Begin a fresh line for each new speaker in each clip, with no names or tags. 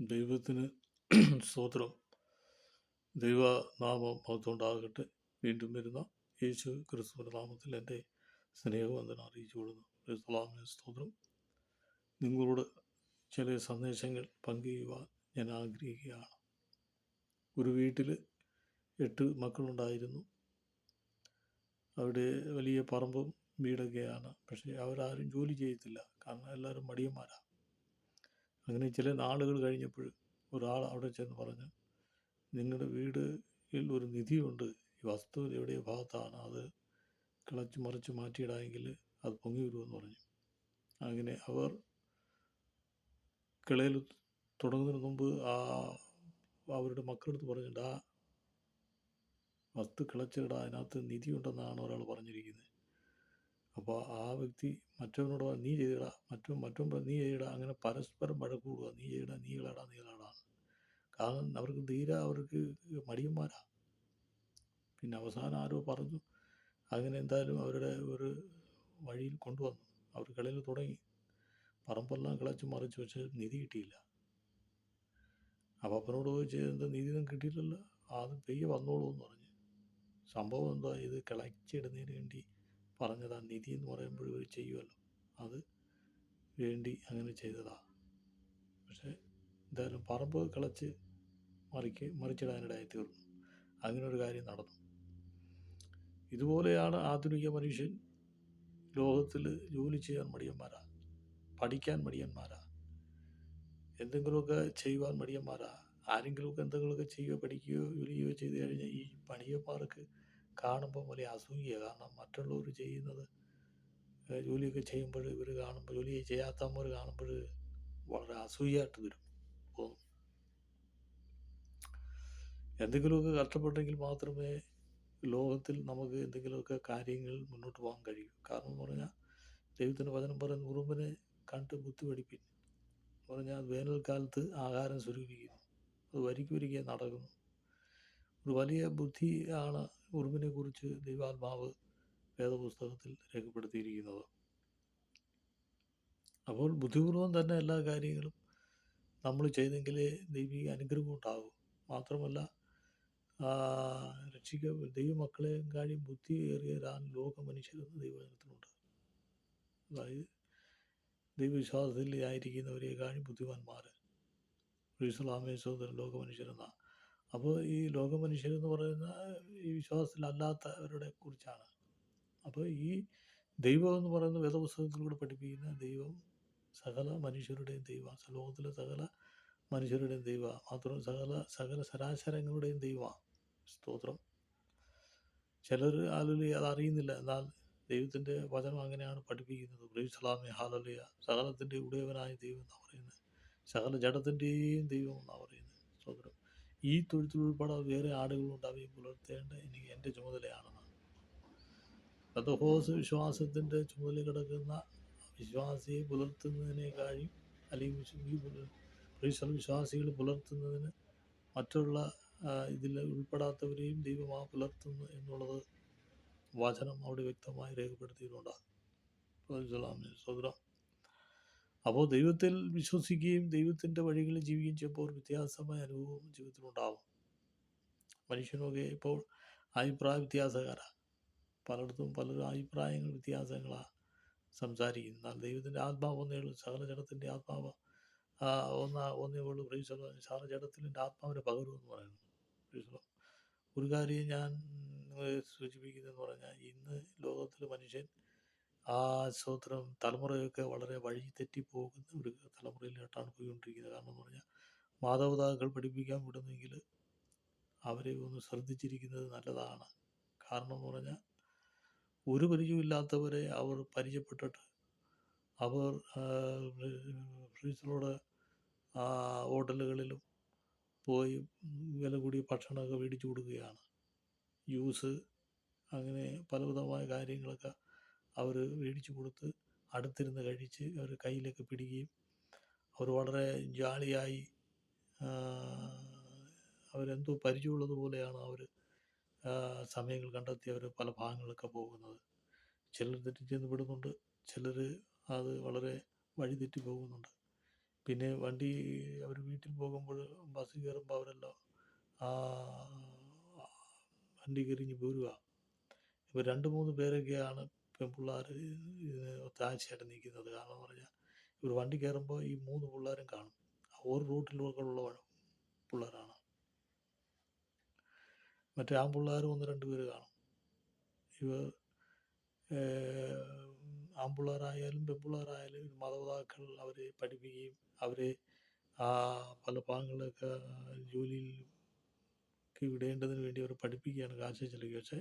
ദൈവത്തിന് സ്തോത്രം. ദൈവനാമം മഹത്വമുണ്ടാകട്ടെ. വീണ്ടും വരുന്ന യേശു ക്രിസ്തുവിന്റെ നാമത്തിൽ എന്റെ സ്നേഹവന്ദനം അറിയിച്ചു കൊടുക്കുന്നു സ്ലാമിന് സ്തോത്രം. നിങ്ങളോട് ചില സന്ദേശങ്ങൾ പങ്കുചെയ്യുവാൻ ഞാൻ ആഗ്രഹിക്കുകയാണ്. ഒരു വീട്ടിൽ എട്ട് മക്കളുണ്ടായിരുന്നു. അവിടെ വലിയ പറമ്പും വീടൊക്കെയാണ്. പക്ഷേ അവരാരും ജോലി ചെയ്യത്തില്ല. കാരണം എല്ലാവരും മടിയന്മാരാണ് അങ്ങനെ ചില നാളുകൾ കഴിഞ്ഞപ്പോൾ ഒരാൾ അവിടെ ചെന്ന് പറഞ്ഞു നിങ്ങളുടെ വീടിൽ ഒരു നിധിയുണ്ട്. ഈ വസ്തു എവിടെ ഭാഗത്താണ്. അത് കിളച്ച് മറിച്ച് മാറ്റിയിടാമെങ്കിൽ അത് പൊങ്ങി വരുമെന്ന് പറഞ്ഞു. അങ്ങനെ അവർ കിളയിൽ തുടങ്ങുന്നതിന് മുമ്പ് ആ അവരുടെ മക്കളെടുത്ത് പറഞ്ഞിട്ട് ആ വസ്തു കിളച്ചിടാൻ അതിനകത്ത് നിധിയുണ്ടെന്നാണ് ഒരാൾ പറഞ്ഞിരിക്കുന്നത്. അപ്പോൾ ആ വ്യക്തി മറ്റവനോട് നീ ചെയ്തിടാ മറ്റും മറ്റും നീ ചെയ്തിടാ അങ്ങനെ പരസ്പരം വഴക്കൂടുക. നീ ചെയ്യടാ നീ കളടാ നീ കളടാ കാരണം അവർക്ക് തീരെ അവർക്ക് മടിയന്മാരാ. പിന്നെ അവസാനം ആരോ പറഞ്ഞു അങ്ങനെ എന്തായാലും അവരുടെ ഒരു വഴിയിൽ കൊണ്ടുവന്നു. അവർ കളിയിൽ തുടങ്ങി. പറമ്പെല്ലാം കിളച്ച് മറിച്ച് വെച്ച് നിധി കിട്ടിയില്ല. അപ്പനോട് പോയി എന്താ? നിധി ഒന്നും കിട്ടിയില്ലല്ലോ. അത് പെയ്യ വന്നോളൂ എന്ന് പറഞ്ഞു. സംഭവം എന്താ? ഇത് കിളച്ചിടുന്നതിന് വേണ്ടി പറഞ്ഞതാ നിധി എന്ന് പറയുമ്പോൾ ഇവർ ചെയ്യുമല്ലോ അത് വേണ്ടി അങ്ങനെ ചെയ്തതാ. പക്ഷേ എന്തായാലും പറമ്പ് കിളച്ച് മറിക്ക് മറിച്ചിടാനിടയായി തീർന്നു. അങ്ങനെ ഒരു കാര്യം നടന്നു. ഇതുപോലെയാണ് ആധുനിക മനുഷ്യൻ ലോകത്തിൽ ജോലി ചെയ്യാൻ മടിയന്മാരാ പഠിക്കാൻ മടിയന്മാരാ എന്തെങ്കിലുമൊക്കെ ചെയ്യുവാൻ മടിയന്മാരാ ആരെങ്കിലുമൊക്കെ എന്തെങ്കിലുമൊക്കെ ചെയ്യുകയോ പഠിക്കുകയോ ജോലി ചെയ്യുകയോ ചെയ്തു കഴിഞ്ഞാൽ ഈ പണിയന്മാർക്ക് കാണുമ്പോൾ വലിയ അസൂയ കാരണം മറ്റുള്ളവർ ചെയ്യുന്നത് ജോലിയൊക്കെ ചെയ്യുമ്പോൾ ഇവർ കാണുമ്പോൾ ജോലി ചെയ്യാത്തവർ കാണുമ്പോൾ വളരെ അസൂയായിട്ട് വരും. തോന്നും എന്തെങ്കിലുമൊക്കെ കഷ്ടപ്പെട്ടെങ്കിൽ മാത്രമേ ലോകത്തിൽ നമുക്ക് എന്തെങ്കിലുമൊക്കെ കാര്യങ്ങൾ മുന്നോട്ട് പോകാൻ കഴിയൂ. കാരണം എന്ന് പറഞ്ഞാൽ ദൈവത്തിന്റെ വചനം പറയുന്ന ഉറുമ്പിനെ കണ്ട് ബുദ്ധി എന്ന് പറഞ്ഞാൽ വേനൽക്കാലത്ത് ആഹാരം സ്വരൂപിക്കുന്നു. അത് വരിക്ക് വരികെ നടക്കുന്നു. ഒരു വലിയ ബുദ്ധിയാണ് ഉറുമ്പിനെ കുറിച്ച് ദൈവാത്മാവ് വേദപുസ്തകത്തിൽ രേഖപ്പെടുത്തിയിരിക്കുന്നത്. അപ്പോൾ ബുദ്ധിപൂർവം തന്നെ എല്ലാ കാര്യങ്ങളും നമ്മൾ ചെയ്തെങ്കിലേ ദൈവിക അനുഗ്രഹം ഉണ്ടാകും. മാത്രമല്ല രക്ഷിക്ക ദൈവമക്കളെ കാര്യം ബുദ്ധിയേറിയവരാൻ ലോക മനുഷ്യരെന്ന് ദൈവജനത്തിനുണ്ട് അതായത് ദൈവവിശ്വാസത്തിൽ ആയിരിക്കുന്നവരെ കാര്യം ബുദ്ധിമാന്മാർ ഇസ്ലാമേ സഹോദരൻ ലോക മനുഷ്യരെന്ന അപ്പോൾ ഈ ലോക മനുഷ്യരെന്ന് പറയുന്ന ഈ വിശ്വാസത്തിലല്ലാത്തവരുടെ കുറിച്ചാണ്. അപ്പോൾ ഈ ദൈവം എന്ന് പറയുന്ന വേദപുസ്തകത്തിലൂടെ പഠിപ്പിക്കുന്ന ദൈവം സകല മനുഷ്യരുടെയും ദൈവ ലോകത്തിലെ സകല മനുഷ്യരുടെയും ദൈവ മാത്രം സകല സകല സരാശരങ്ങളുടെയും ദൈവ. സ്തോത്രം. ചിലർ ആലുലി അത് അറിയുന്നില്ല. എന്നാൽ ദൈവത്തിന്റെ വചനം അങ്ങനെയാണ് പഠിപ്പിക്കുന്നത്. ബ്രൈസ്ലാമെ ഹാലലിയ സകലത്തിന്റെ ഉടയവനായ ദൈവം എന്നാണ് പറയുന്നത്. സകല ജഡത്തിന്റെയും ദൈവം എന്നാണ് പറയുന്നത്. സ്തോത്രം. ഈ തൊഴുത്തിൽ ഉൾപ്പെടെ വേറെ ആടുകളുണ്ട് അവയെ പുലർത്തേണ്ട എനിക്ക് എന്റെ ചുമതലയാണെന്ന്. ബദ്ധഹോസ് വിശ്വാസത്തിന്റെ ചുമതല കിടക്കുന്ന വിശ്വാസിയെ പുലർത്തുന്നതിനേക്കാളും അല്ലെങ്കിൽ ക്രൈസ്തവ വിശ്വാസികൾ പുലർത്തുന്നതിന് മറ്റുള്ള ഇതിൽ ഉൾപ്പെടാത്തവരെയും ദൈവമാ പുലർത്തുന്നു എന്നുള്ളത് വചനം അവിടെ വ്യക്തമായി രേഖപ്പെടുത്തിയിട്ടുണ്ട്. സ്തോത്രം അപ്പോൾ ദൈവത്തിൽ വിശ്വസിക്കുകയും ദൈവത്തിന്റെ വഴികളിൽ ജീവിക്കുകയും ചെയ്യുമ്പോൾ വ്യത്യാസമായ അനുഭവം ജീവിതത്തിലുണ്ടാവും. മനുഷ്യനൊക്കെ ഇപ്പോൾ അഭിപ്രായ വ്യത്യാസക്കാരാണ് പലയിടത്തും പല അഭിപ്രായങ്ങൾ വ്യത്യാസങ്ങളാണ് സംസാരിക്കുന്നത്. എന്നാൽ ദൈവത്തിന്റെ ആത്മാവ് ഒന്നേ ഉള്ളൂ. സകല ജഡത്തിന്റെ ആത്മാവ് ഒന്ന ഒന്നേ ഉള്ളൂ. പ്രീശ്വരം സകല ആത്മാവിനെ പകരുമെന്ന് പറയുന്നു. ഒരു കാര്യം ഞാൻ സൂചിപ്പിക്കുന്നതെന്ന് പറഞ്ഞാൽ ഇന്ന് ലോകത്തിൽ മനുഷ്യൻ ആ സ്തോത്രം തലമുറയൊക്കെ വളരെ വഴി തെറ്റിപ്പോകുന്ന ഒരു തലമുറയിലോട്ടാണ് പോയിക്കൊണ്ടിരിക്കുന്നത്. കാരണം എന്ന് പറഞ്ഞാൽ മാതാപിതാക്കൾ പഠിപ്പിക്കാൻ വിടുന്നെങ്കിൽ അവരെ ഒന്ന് ശ്രദ്ധിച്ചിരിക്കുന്നത് നല്ലതാണ്. കാരണം എന്ന് പറഞ്ഞാൽ ഒരു പരിചയമില്ലാത്തവരെ അവർ പരിചയപ്പെട്ടിട്ട് അവർ ഫ്രീസിലൂടെ ഹോട്ടലുകളിലും പോയി വില കൂടിയ ഭക്ഷണമൊക്കെ മേടിച്ചു കൊടുക്കുകയാണ്. ജ്യൂസ് അങ്ങനെ പലവിധമായ കാര്യങ്ങളൊക്കെ അവർ മേടിച്ചു കൊടുത്ത് അടുത്തിരുന്ന് കഴിച്ച് അവർ കയ്യിലൊക്കെ പിടിക്കുകയും അവർ വളരെ ജാളിയായി അവരെന്തോ പരിചയമുള്ളത് പോലെയാണ് അവർ സമയങ്ങൾ കണ്ടെത്തി അവർ പല ഭാഗങ്ങളിലൊക്കെ പോകുന്നത്. ചിലർ തെറ്റിച്ചെന്ന് വിടുന്നുണ്ട് ചിലർ അത് വളരെ വഴിതെറ്റി പോകുന്നുണ്ട്. പിന്നെ വണ്ടി അവർ വീട്ടിൽ പോകുമ്പോൾ ബസ് കയറുമ്പോൾ അവരെല്ലാം വണ്ടി കയറിഞ്ഞ് പോരുക ഇപ്പോൾ രണ്ട് മൂന്ന് പേരൊക്കെയാണ് പെൺപിള്ളേർ താഴ്ചയായിട്ട് നിൽക്കുന്നത് കാരണം പറഞ്ഞാൽ ഇവർ വണ്ടി കയറുമ്പോൾ ഈ മൂന്ന് പിള്ളേരും കാണും. ഒരു റൂട്ടിലൂടെയുള്ള പിള്ളേരാണ്. മറ്റേ ആൺപിള്ളേരും ഒന്ന് രണ്ട് പേര് കാണും. ഇവർ ആൺപിള്ളേരായാലും പെൺപിള്ളേരായാലും മാതാപിതാക്കൾ അവരെ പഠിപ്പിക്കുകയും അവരെ ആ പല ഭാഗങ്ങളിലൊക്കെ ജോലിയിലേക്ക് വിടേണ്ടതിന് വേണ്ടി അവർ പഠിപ്പിക്കുകയാണ് കാശ് ചെലവുക പക്ഷേ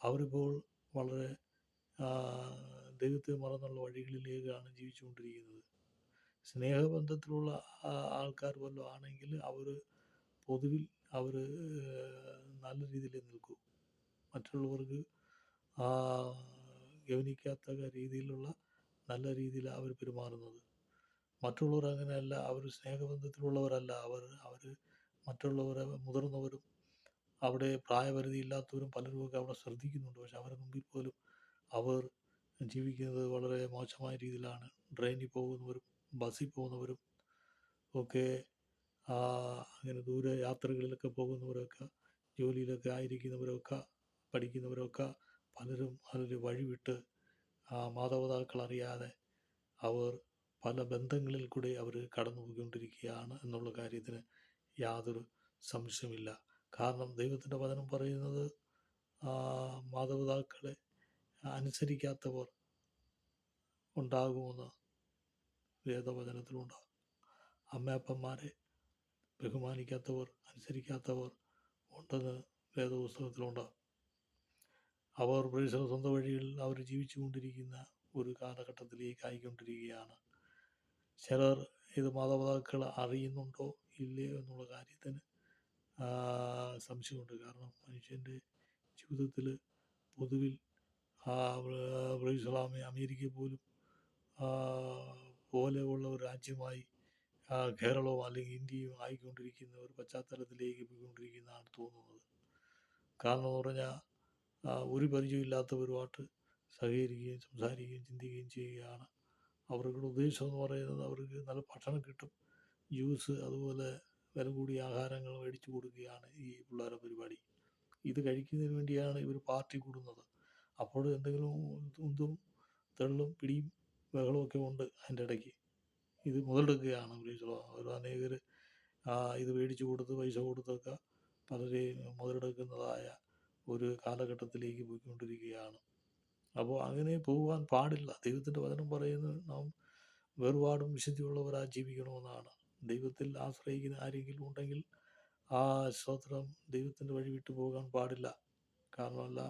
അവരിപ്പോൾ വളരെ ദൈവത്തെ മറന്നുള്ള വഴികളിലേക്കാണ് ജീവിച്ചുകൊണ്ടിരിക്കുന്നത്. സ്നേഹബന്ധത്തിലുള്ള ആൾക്കാർ വല്ലതും ആണെങ്കിൽ അവർ പൊതുവിൽ അവർ നല്ല രീതിയിൽ നിൽക്കും. മറ്റുള്ളവർക്ക് ഗവനിക്കാത്ത രീതിയിലുള്ള നല്ല രീതിയിൽ അവർ പെരുമാറുന്നത്. മറ്റുള്ളവർ അങ്ങനെയല്ല അവർ സ്നേഹബന്ധത്തിലുള്ളവരല്ല. അവർ അവർ മറ്റുള്ളവരെ മുതിർന്നവരും അവിടെ പ്രായപരിധി ഇല്ലാത്തവരും പലരുമൊക്കെ അവിടെ ശ്രദ്ധിക്കുന്നുണ്ട്. പക്ഷെ അവരുടെ മുമ്പിൽ പോലും അവർ ജീവിക്കുന്നത് വളരെ മോശമായ രീതിയിലാണ്. ട്രെയിനിൽ പോകുന്നവരും ബസ്സിൽ പോകുന്നവരും ഒക്കെ അങ്ങനെ ദൂരെ യാത്രകളിലൊക്കെ പോകുന്നവരൊക്കെ ജോലിയിലൊക്കെ ആയിരിക്കുന്നവരൊക്കെ പഠിക്കുന്നവരൊക്കെ പലരും അതിൽ വഴിവിട്ട് മാതാപിതാക്കൾ അറിയാതെ അവർ പല ബന്ധങ്ങളിൽ കൂടെ അവർ കടന്നു പോയിക്കൊണ്ടിരിക്കുകയാണ് എന്നുള്ള കാര്യത്തിന് യാതൊരു സംശയമില്ല കാരണം ദൈവത്തിന്റെ വചനം പറയുന്നത് മാതാപിതാക്കളെ അനുസരിക്കാത്തവർ ഉണ്ടാകുമെന്ന് വേദവചനത്തിലുണ്ട് അമ്മയപ്പന്മാരെ ബഹുമാനിക്കാത്തവർ അനുസരിക്കാത്തവർ ഉണ്ടെന്ന് വേദപുസ്തകത്തിലുണ്ട് അവർ പ്രേക്ഷക സ്വന്തം വഴിയിൽ അവർ ജീവിച്ചുകൊണ്ടിരിക്കുന്ന ഒരു കാലഘട്ടത്തിലേക്ക് ആയിക്കൊണ്ടിരിക്കുകയാണ് ചിലർ ഇത് മാതാപിതാക്കൾ അറിയുന്നുണ്ടോ ഇല്ലയോ എന്നുള്ള കാര്യത്തിന് സംശയമുണ്ട്. കാരണം മനുഷ്യന്റെ ജീവിതത്തിൽ പൊതുവിൽ പ്രൈസലാമെ അമേരിക്ക പോലും പോലെയുള്ള ഒരു രാജ്യമായി കേരളവും അല്ലെങ്കിൽ ഇന്ത്യയും ആയിക്കൊണ്ടിരിക്കുന്ന ഒരു പശ്ചാത്തലത്തിലേക്ക് പോയിക്കൊണ്ടിരിക്കുന്നതാണ് തോന്നുന്നത്. കാരണം എന്ന് പറഞ്ഞാൽ ഒരു പരിചയമില്ലാത്തവരുമായിട്ട് സഹകരിക്കുകയും സംസാരിക്കുകയും ചിന്തിക്കുകയും ചെയ്യുകയാണ്. അവരുടെ ഉദ്ദേശം എന്ന് പറയുന്നത് അവർക്ക് നല്ല ഭക്ഷണം കിട്ടും ജ്യൂസ് അതുപോലെ വില കൂടിയ ആഹാരങ്ങൾ മേടിച്ചു കൊടുക്കുകയാണ് ഈ പിള്ളേരുടെ പരിപാടി. ഇത് കഴിക്കുന്നതിന് വേണ്ടിയാണ് ഇവർ പാർട്ടി കൂടുന്നത്. അപ്പോൾ എന്തെങ്കിലും ഉന്തും തള്ളും പിടിയും ബഹളമൊക്കെ ഉണ്ട് അതിന്റെ ഇടയ്ക്ക്. ഇത് മുതലെടുക്കുകയാണ് ഒരു അനേകർ ഇത് മേടിച്ചു കൊടുത്ത് പൈസ കൊടുത്തൊക്കെ പലരെയും മുതലെടുക്കുന്നതായ ഒരു കാലഘട്ടത്തിലേക്ക് പോയിക്കൊണ്ടിരിക്കുകയാണ്. അപ്പോൾ അങ്ങനെ പോകാൻ പാടില്ല. ദൈവത്തിന്റെ വചനം പറയുന്നത് നാം വെറുപാടും വിശുദ്ധിയുള്ളവരാ ജീവിക്കണമെന്നാണ്. ദൈവത്തിൽ ആശ്രയിക്കുന്ന ആരെങ്കിലും ഉണ്ടെങ്കിൽ ആ സ്തോത്രം ദൈവത്തിന്റെ വഴി വിട്ടു പോകാൻ പാടില്ല. കാരണമല്ല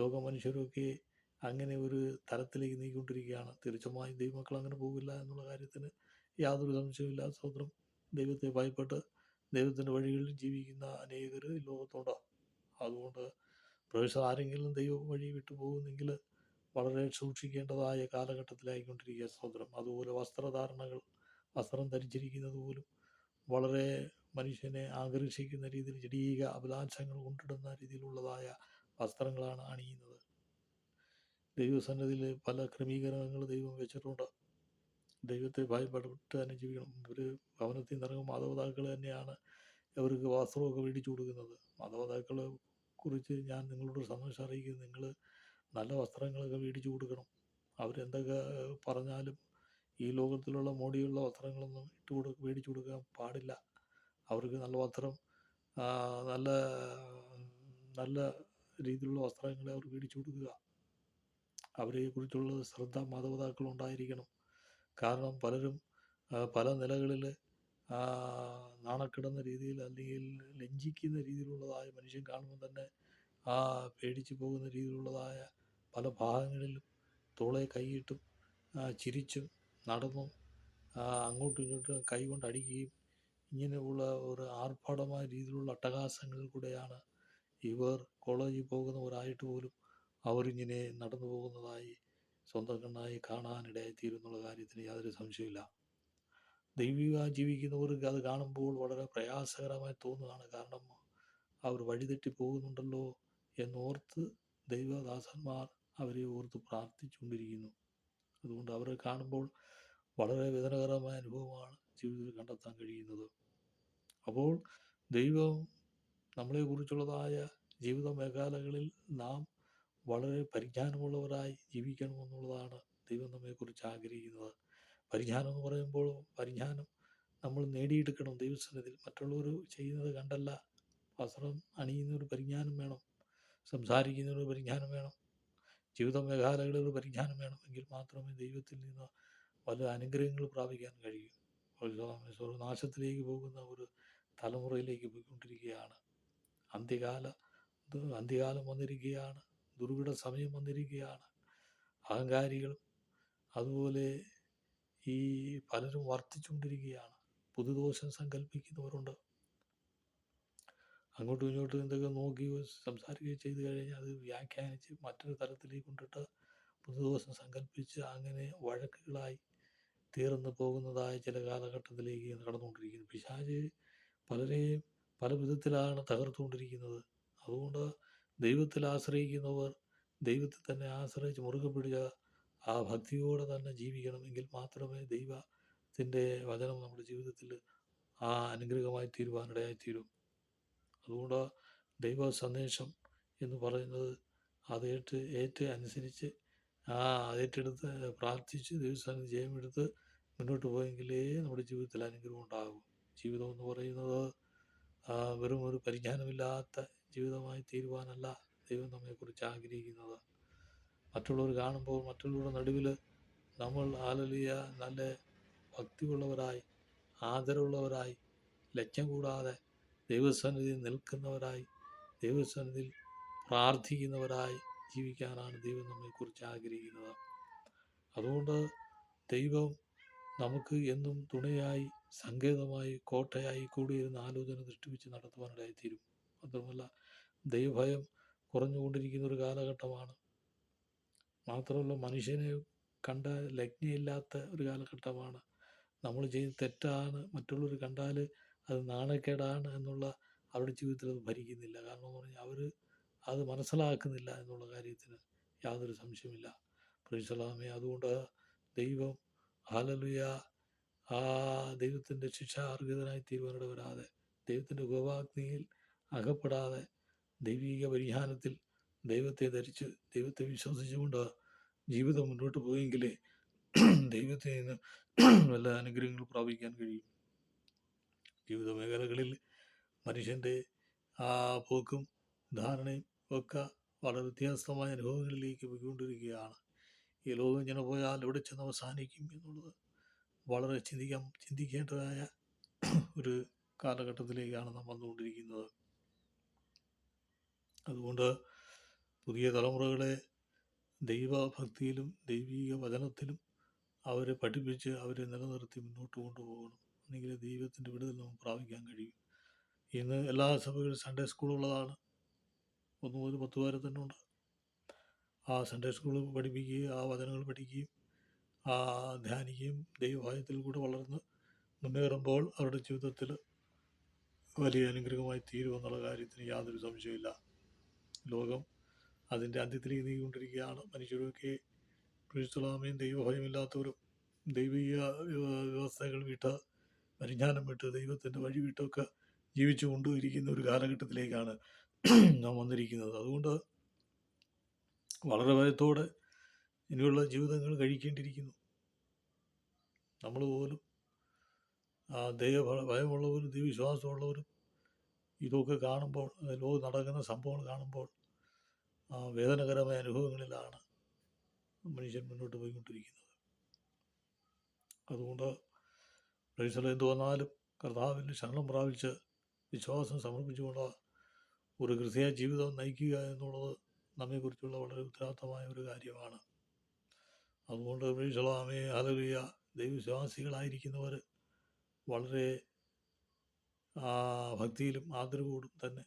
ലോക മനുഷ്യരൊക്കെ അങ്ങനെ ഒരു തലത്തിലേക്ക് നീങ്ങിക്കൊണ്ടിരിക്കുകയാണ്. തീർച്ചയായും ദൈവമക്കൾ അങ്ങനെ പോകില്ല എന്നുള്ള കാര്യത്തിന് യാതൊരു സംശയമില്ല സ്വന്തം ദൈവത്തെ ഭയപ്പെട്ട് ദൈവത്തിന്റെ വഴികളിൽ ജീവിക്കുന്ന അനേകർ ലോകത്തുണ്ട്. അതുകൊണ്ട് പ്രവേശനം ആരെങ്കിലും ദൈവം വഴി വിട്ടുപോകുന്നെങ്കിൽ വളരെ സൂക്ഷിക്കേണ്ടതായ കാലഘട്ടത്തിലായിക്കൊണ്ടിരിക്കുക സ്വതന്ത്രം. അതുപോലെ വസ്ത്രധാരണകൾ വസ്ത്രം ധരിച്ചിരിക്കുന്നത് പോലും വളരെ മനുഷ്യനെ ആകർഷിക്കുന്ന രീതിയിൽ ജടീക അഭിലാഷങ്ങൾ കൊണ്ടിടുന്ന രീതിയിലുള്ളതായ വസ്ത്രങ്ങളാണ് അണിയുന്നത്. ദൈവസന്നതിയിൽ പല ക്രമീകരണങ്ങൾ ദൈവം വെച്ചിട്ടുണ്ട്. ദൈവത്തെ ഭയപ്പെട്ട് തന്നെ ജീവിക്കണം. ഒരു ഭവനത്തിൽ നിറങ്ങും മാതാപിതാക്കൾ തന്നെയാണ് അവർക്ക് വസ്ത്രമൊക്കെ മേടിച്ചു കൊടുക്കുന്നത്. മാതാപിതാക്കളെ കുറിച്ച് ഞാൻ നിങ്ങളോട് സന്തോഷം അറിയിക്കുന്നത് നിങ്ങൾ നല്ല വസ്ത്രങ്ങളൊക്കെ മേടിച്ചു കൊടുക്കണം. അവരെന്തൊക്കെ പറഞ്ഞാലും ഈ ലോകത്തിലുള്ള മോടിയുള്ള വസ്ത്രങ്ങളൊന്നും ഇട്ട് കൊടു മേടിച്ചു കൊടുക്കാൻ പാടില്ല. അവർക്ക് നല്ല വസ്ത്രം നല്ല നല്ല രീതിയിലുള്ള വസ്ത്രങ്ങളെ അവർ മേടിച്ചു കൊടുക്കുക. അവരെ കുറിച്ചുള്ള ശ്രദ്ധ മാതാപിതാക്കൾ ഉണ്ടായിരിക്കണം. കാരണം പലരും പല നിലകളിൽ നാണക്കിടുന്ന രീതിയിൽ അല്ലെങ്കിൽ ലജ്ജിക്കുന്ന രീതിയിലുള്ളതായ മനുഷ്യൻ കാണുമ്പോൾ തന്നെ ആ പേടിച്ചു പോകുന്ന രീതിയിലുള്ളതായ പല ഭാഗങ്ങളിലും തോളെ കൈയിട്ടും ചിരിച്ചും നടന്നും അങ്ങോട്ടും ഇങ്ങോട്ടും കൈ കൊണ്ട് അടിക്കുകയും ഇങ്ങനെയുള്ള ഒരു ആർഭാടമായ രീതിയിലുള്ള അട്ടഹാസങ്ങളിൽ കൂടെയാണ് ഇവർ കോളേജിൽ പോകുന്നവരായിട്ട് പോലും അവരിങ്ങനെ നടന്നു പോകുന്നതായി സ്വന്തം കണ്ണായി കാണാനിടയായിത്തീരുന്നുള്ള കാര്യത്തിന് യാതൊരു സംശയമില്ല ദൈവിക ജീവിക്കുന്നവർക്ക് അത് കാണുമ്പോൾ വളരെ പ്രയാസകരമായി തോന്നുകയാണ് കാരണം അവർ വഴിതെറ്റി പോകുന്നുണ്ടല്ലോ എന്നോർത്ത് ദൈവദാസന്മാർ അവരെ ഓർത്ത് പ്രാർത്ഥിച്ചുകൊണ്ടിരിക്കുന്നു. അതുകൊണ്ട് അവരെ കാണുമ്പോൾ വളരെ വേദനകരമായ അനുഭവമാണ് ജീവിതത്തിൽ കണ്ടെത്താൻ കഴിയുന്നത്. അപ്പോൾ ദൈവം നമ്മളെക്കുറിച്ചുള്ളതായ ജീവിത മേഖലകളിൽ നാം വളരെ പരിജ്ഞാനമുള്ളവരായി ജീവിക്കണമെന്നുള്ളതാണ് ദൈവം നമ്മെക്കുറിച്ച് ആഗ്രഹിക്കുന്നത്. പരിജ്ഞാനം എന്ന് പറയുമ്പോൾ പരിജ്ഞാനം നമ്മൾ നേടിയെടുക്കണം. ദൈവസന്നിധിയിൽ മറ്റുള്ളവർ ചെയ്യുന്നത് കണ്ടല്ല. വസ്ത്രം അണിയുന്നൊരു പരിജ്ഞാനം വേണം. സംസാരിക്കുന്നൊരു പരിജ്ഞാനം വേണം. ജീവിത മേഖലകളിൽ ഒരു പരിജ്ഞാനം വേണം എങ്കിൽ മാത്രമേ ദൈവത്തിൽ നിന്ന് പല അനുഗ്രഹങ്ങൾ പ്രാപിക്കാൻ കഴിയൂ. നാശത്തിലേക്ക് പോകുന്ന ഒരു തലമുറയിലേക്ക് പോയിക്കൊണ്ടിരിക്കുകയാണ്. അന്ത്യകാല അന്ത്യകാലം വന്നിരിക്കുകയാണ്. ദുർഘട സമയം വന്നിരിക്കുകയാണ്. അഹങ്കാരികളും അതുപോലെ ഈ പലരും വർദ്ധിച്ചുകൊണ്ടിരിക്കുകയാണ് പുതുദോഷം സങ്കല്പിക്കുന്നവരുണ്ട് അങ്ങോട്ടും ഇങ്ങോട്ടും എന്തൊക്കെ നോക്കി സംസാരിക്കുകയോ ചെയ്തു കഴിഞ്ഞാൽ അത് വ്യാഖ്യാനിച്ച് മറ്റൊരു തലത്തിലേക്ക് കൊണ്ടിട്ട് പുതുദോഷം സങ്കല്പിച്ച് അങ്ങനെ വഴക്കുകളായി തീർന്നു പോകുന്നതായ ചില കാലഘട്ടത്തിലേക്ക് കടന്നുകൊണ്ടിരിക്കുന്നു പിശാജ് പലരെയും പല വിധത്തിലാണ് തകർത്തുകൊണ്ടിരിക്കുന്നത്. അതുകൊണ്ട് ദൈവത്തിൽ ആശ്രയിക്കുന്നവർ ദൈവത്തിൽ തന്നെ ആശ്രയിച്ച് മുറുകെ പിടിച്ച ആ ഭക്തിയോടെ തന്നെ ജീവിക്കണമെങ്കിൽ മാത്രമേ ദൈവത്തിന്റെ വചനം നമ്മുടെ ജീവിതത്തിൽ ആ അനുഗ്രഹമായി തീരുവാനിടയായി തീരും അതുകൊണ്ട് ദൈവ സന്ദേശം എന്ന് പറയുന്നത് അത് ഏറ്റ് അനുസരിച്ച് ആ ഏറ്റെടുത്ത് പ്രാർത്ഥിച്ച് ദൈവസ്ഥാനം ജയമെടുത്ത് മുന്നോട്ട് പോയെങ്കിലേ നമ്മുടെ ജീവിതത്തിൽ അനുഗ്രഹം ഉണ്ടാകും. ജീവിതം എന്ന് പറയുന്നത് വെറും ഒരു പരിജ്ഞാനമില്ലാത്ത ജീവിതമായി തീരുവാനല്ല ദൈവം നമ്മെക്കുറിച്ച് ആഗ്രഹിക്കുന്നത്. മറ്റുള്ളവർ കാണുമ്പോൾ മറ്റുള്ളവരുടെ നടുവിൽ നമ്മൾ ആലലിയ നല്ല ഭക്തിയുള്ളവരായി ആദരവുള്ളവരായി ലക്ഷ്യം കൂടാതെ ദൈവസന്നിധിയിൽ നിൽക്കുന്നവരായി ദൈവസന്നിധിയിൽ പ്രാർത്ഥിക്കുന്നവരായി ജീവിക്കാനാണ് ദൈവം നമ്മെക്കുറിച്ച് ആഗ്രഹിക്കുന്നത്. അതുകൊണ്ട് ദൈവം നമുക്ക് എന്നും തുണയായി സങ്കേതമായി കോട്ടയായി കൂടിയിരുന്ന ആലോചന സൃഷ്ടിപ്പിച്ച് നടത്തുവാനിടയായിത്തീരും മാത്രമല്ല ദൈവഭയം കുറഞ്ഞുകൊണ്ടിരിക്കുന്ന ഒരു കാലഘട്ടമാണ്. മാത്രമല്ല മനുഷ്യനെ കണ്ട ലജ്ഞയില്ലാത്ത ഒരു കാലഘട്ടമാണ്. നമ്മൾ ചെയ്ത് തെറ്റാണ് മറ്റുള്ളവർ കണ്ടാൽ അത് നാണക്കേടാണ് എന്നുള്ള അവരുടെ ജീവിതത്തിൽ അത് ഭരിക്കുന്നില്ല. കാരണം എന്ന് പറഞ്ഞാൽ അവർ അത് മനസ്സിലാക്കുന്നില്ല എന്നുള്ള കാര്യത്തിന് യാതൊരു സംശയമില്ല പ്രൈസലാമേ അതുകൊണ്ട് ദൈവം ഹാലലുയ ആ ദൈവത്തിന്റെ ശിക്ഷ അർഹിതനായി തീരുവാനിട വരാതെ ദൈവത്തിന്റെ ഗോവാഗ്നിയിൽ അകപ്പെടാതെ ദൈവിക പരിഹാരത്തിൽ ദൈവത്തെ ധരിച്ച് ദൈവത്തെ വിശ്വസിച്ചുകൊണ്ട് ജീവിതം മുന്നോട്ട് പോയെങ്കിലേ ദൈവത്തിൽ നിന്ന് വല്ല അനുഗ്രഹങ്ങൾ പ്രാപിക്കാൻ കഴിയും. ജീവിത മേഖലകളിൽ മനുഷ്യന്റെ ആ പോക്കും ധാരണയും ഒക്കെ വളരെ വ്യത്യസ്തമായ അനുഭവങ്ങളിലേക്ക് പോയിക്കൊണ്ടിരിക്കുകയാണ്. ഈ ലോകം ഇങ്ങനെ പോയാൽ എവിടെ ചെന്ന് അവസാനിക്കും എന്നുള്ളത് വളരെ ചിന്തിക്കാൻ ചിന്തിക്കേണ്ടതായ ഒരു കാലഘട്ടത്തിലേക്കാണ് നാം വന്നുകൊണ്ടിരിക്കുന്നത്. അതുകൊണ്ട് പുതിയ തലമുറകളെ ദൈവഭക്തിയിലും ദൈവിക വചനത്തിലും അവരെ പഠിപ്പിച്ച് അവരെ നിലനിർത്തി മുന്നോട്ട് കൊണ്ടുപോകണം. എന്നെങ്കിൽ ദൈവത്തിന്റെ വിടുതൽ നമുക്ക് പ്രാപിക്കാൻ കഴിയും. ഇന്ന് എല്ലാ സഭകളിലും സൺഡേ സ്കൂളുള്ളതാണ് ഒന്ന് മുതൽ പത്ത് വരെ തന്നെ ഉണ്ട്. ആ സൺഡേ സ്കൂളിൽ പഠിപ്പിക്കുകയും ആ വചനങ്ങൾ പഠിക്കുകയും ആ ധ്യാനിക്കുകയും ദൈവഭയത്തിൽ കൂടെ വളർന്ന് മുന്നേറുമ്പോൾ അവരുടെ ജീവിതത്തിൽ വലിയ അനുഗ്രഹമായി തീരുമെന്നുള്ള കാര്യത്തിന് യാതൊരു സംശയമില്ല ലോകം അതിന്റെ അന്ത്യത്തിലേക്ക് നീങ്ങിക്കൊണ്ടിരിക്കുകയാണ്. മനുഷ്യരൊക്കെ ക്രിസ്തുലാമയും ദൈവഭയമില്ലാത്തവരും ദൈവിക വ്യവസ്ഥകൾ വിട്ട് പരിജ്ഞാനം വിട്ട് ദൈവത്തിന്റെ വഴി വിട്ടൊക്കെ ജീവിച്ചു കൊണ്ടിരിക്കുന്ന ഒരു കാലഘട്ടത്തിലേക്കാണ് നാം വന്നിരിക്കുന്നത്. അതുകൊണ്ട് വളരെ ഭയത്തോടെ ഇനിയുള്ള ജീവിതങ്ങൾ കഴിക്കേണ്ടിയിരിക്കുന്നു. നമ്മൾ പോലും ആ ദൈവ ഭയമുള്ളവരും ദൈവവിശ്വാസമുള്ളവരും ഇതൊക്കെ കാണുമ്പോൾ ലോകം നടക്കുന്ന സംഭവങ്ങൾ കാണുമ്പോൾ ആ വേദനകരമായ അനുഭവങ്ങളിലാണ് മനുഷ്യൻ മുന്നോട്ട് പോയിക്കൊണ്ടിരിക്കുന്നത്. അതുകൊണ്ട് പ്രൈസല എന്ത് വന്നാലും കർത്താവിന് ശരണം പ്രാപിച്ച് വിശ്വാസം സമർപ്പിച്ചുകൊണ്ട് ഒരു കൃത്യ ജീവിതം നയിക്കുക എന്നുള്ളത് നമ്മെക്കുറിച്ചുള്ള വളരെ ഉത്തരവാദിത്തമായ ഒരു കാര്യമാണ്. അതുകൊണ്ട് പ്രൈസലാമേ അലറിയ ദൈവവിശ്വാസികളായിരിക്കുന്നവർ വളരെ ഭക്തിയിലും ആദരവോടും തന്നെ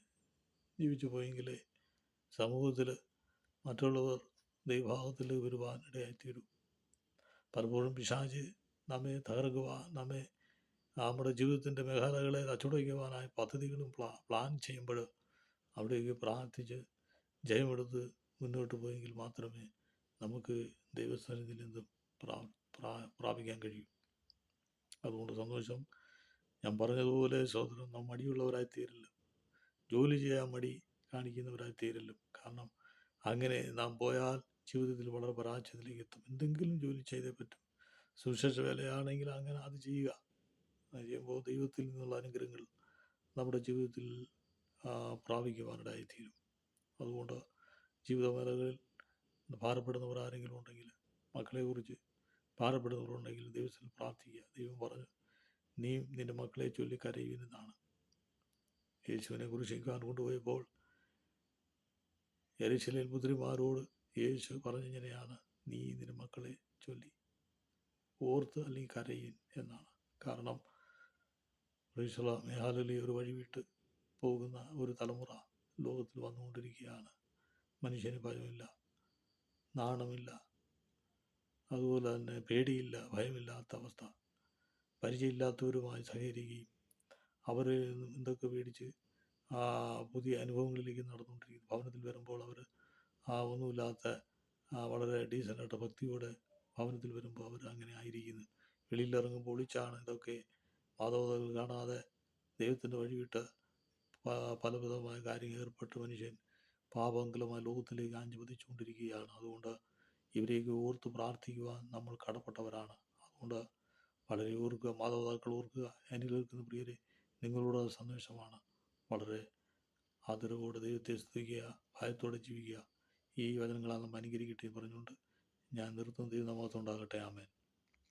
ജീവിച്ചു പോയെങ്കിലേ സമൂഹത്തിൽ മറ്റുള്ളവർ ദൈവഭാവത്തിലേക്ക് വരുവാൻ ഇടയായിത്തീരും. പലപ്പോഴും പിശാജ് നമ്മെ തകർക്കുക നമ്മെ നമ്മുടെ ജീവിതത്തിന്റെ മേഖലകളെ അച്ചുടയ്ക്കുവാനായി പദ്ധതികളും പ്ലാ പ്ലാൻ ചെയ്യുമ്പോൾ അവിടേക്ക് പ്രാർത്ഥിച്ച് ജയമെടുത്ത് മുന്നോട്ട് പോയെങ്കിൽ മാത്രമേ നമുക്ക് ദൈവസ്ഥാനത്തിൽ പ്രാ പ്രാപിക്കാൻ കഴിയൂ. അതുകൊണ്ട് സന്തോഷം. ഞാൻ പറഞ്ഞതുപോലെ സഹോദരൻ നാം മടിയുള്ളവരായി തീരില്ല. ജോലി ചെയ്യാൻ മടി കാണിക്കുന്നവരായി തീരല്ലോ. കാരണം അങ്ങനെ നാം പോയാൽ ജീവിതത്തിൽ വളരെ പരാജയത്തിലേക്ക് എത്തും. എന്തെങ്കിലും ജോലി ചെയ്തേ പറ്റും. സുവിശേഷ വേലയാണെങ്കിൽ അങ്ങനെ അത് ചെയ്യുക. ചെയ്യുമ്പോൾ ദൈവത്തിൽ നിന്നുള്ള അനുഗ്രഹങ്ങൾ നമ്മുടെ ജീവിതത്തിൽ ആ, പ്രാപിക്കുവാനിടയായി തീരും അതുകൊണ്ട് ജീവിതമേളകളിൽ ഭാരപ്പെടുന്നവർ ആരെങ്കിലും ഉണ്ടെങ്കിൽ മക്കളെക്കുറിച്ച് ഭാരപ്പെടുന്നവരുണ്ടെങ്കിൽ ദൈവത്തിൽ പ്രാർത്ഥിക്കുക. ദൈവം പറഞ്ഞു നീ നിന്റെ മക്കളെ ചൊല്ലി കരയുന്നതാണ് യേശുവിനെ കുറിച്ചിക്കാൻ കൊണ്ടുപോയപ്പോൾ എരിശിലേൽ പുത്രിമാരോട് യേശു പറഞ്ഞിങ്ങനെയാണ് നീ നിന്റെ മക്കളെ ചൊല്ലി ഓർത്ത് അല്ലെങ്കിൽ കരയിൻ എന്നാണ്. കാരണം റീസല ഒരു വഴി വിട്ട് പോകുന്ന ഒരു തലമുറ ലോകത്തിൽ വന്നുകൊണ്ടിരിക്കുകയാണ്. മനുഷ്യന് ഭയമില്ല നാണമില്ല. അതുപോലെ തന്നെ പേടിയില്ല ഭയമില്ലാത്ത അവസ്ഥ. പരിചയമില്ലാത്തവരുമായി സഹകരിക്കുകയും അവർ എന്തൊക്കെ പേടിച്ച് ആ പുതിയ അനുഭവങ്ങളിലേക്ക് നടന്നുകൊണ്ടിരിക്കുന്നു. ഭവനത്തിൽ വരുമ്പോൾ അവർ ആ ഒന്നുമില്ലാത്ത വളരെ ഡീസന്റായിട്ട് ഭക്തിയോടെ ഭവനത്തിൽ വരുമ്പോൾ അവർ അങ്ങനെ ആയിരിക്കുന്നു. വെളിയിലിറങ്ങുമ്പോൾ ഒളിച്ചാണ് ഇതൊക്കെ മാതാപിതാക്കൾ കാണാതെ ദൈവത്തിന്റെ വഴിവിട്ട് പ- പലവിധമായ കാര്യങ്ങൾ ഏർപ്പെട്ട് മനുഷ്യൻ പാപങ്കലമായ ലോകത്തിലേക്ക് ആഞ്ഞു പതിച്ചുകൊണ്ടിരിക്കുകയാണ് അതുകൊണ്ട് ഇവരെയൊക്കെ ഓർത്ത് പ്രാർത്ഥിക്കുവാൻ നമ്മൾ കടപ്പെട്ടവരാണ്. അതുകൊണ്ട് വളരെ ഓർക്കുക മാതാപിതാക്കൾ ഓർക്കുക എന്നിൽ നിൽക്കുന്ന പ്രിയരെ നിങ്ങളോട് സന്ദേശമാണ് വളരെ ആദരവോടെ ദൈവത്തെ സ്തുതിക്കുക ഭയത്തോടെ ജീവിക്കുക. ഈ വചനങ്ങളാൽ നാം അനുകരിക്കട്ടെ പറഞ്ഞുകൊണ്ട് ഞാൻ നിർത്തുന്ന. ദൈവനാമത്തുണ്ടാകട്ടെ ആമേൻ.